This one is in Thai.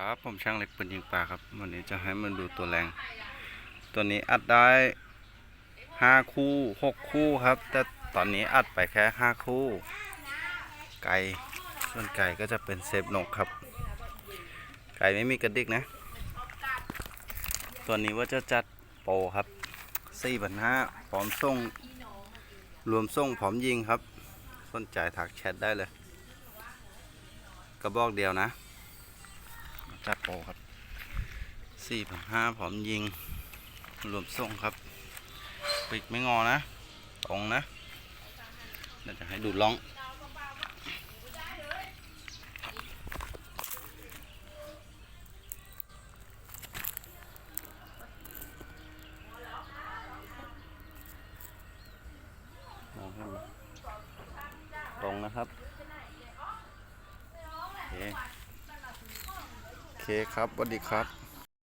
ครับผมช่างเล็กปืนยิงปลาครับ วันนี้จะให้มันดูตัวแรง ตัวนี้อัดได้ห้าคู่หกคู่ครับ แต่ตอนนี้อัดไปแค่ห้าคู่ ไก่ส่วนไก่ก็จะเป็นเซฟนกครับ ไก่ไม่มีกระดิกนะ ตัวนี้ว่าจะจัดโปรครับสี่พันห้าพร้อมส่ง รวมส่งพร้อมยิงครับ สนใจทักแชทได้เลย กระบอกเดียวนะ จัดโปรครับสี่พันห้าพร้อมยิงรวมส่งครับ ปิกไม่งอนะตรงนะเดี๋ยวจะให้ดูล่องตรงนะครับโอเค เคครับสวัสดีครับ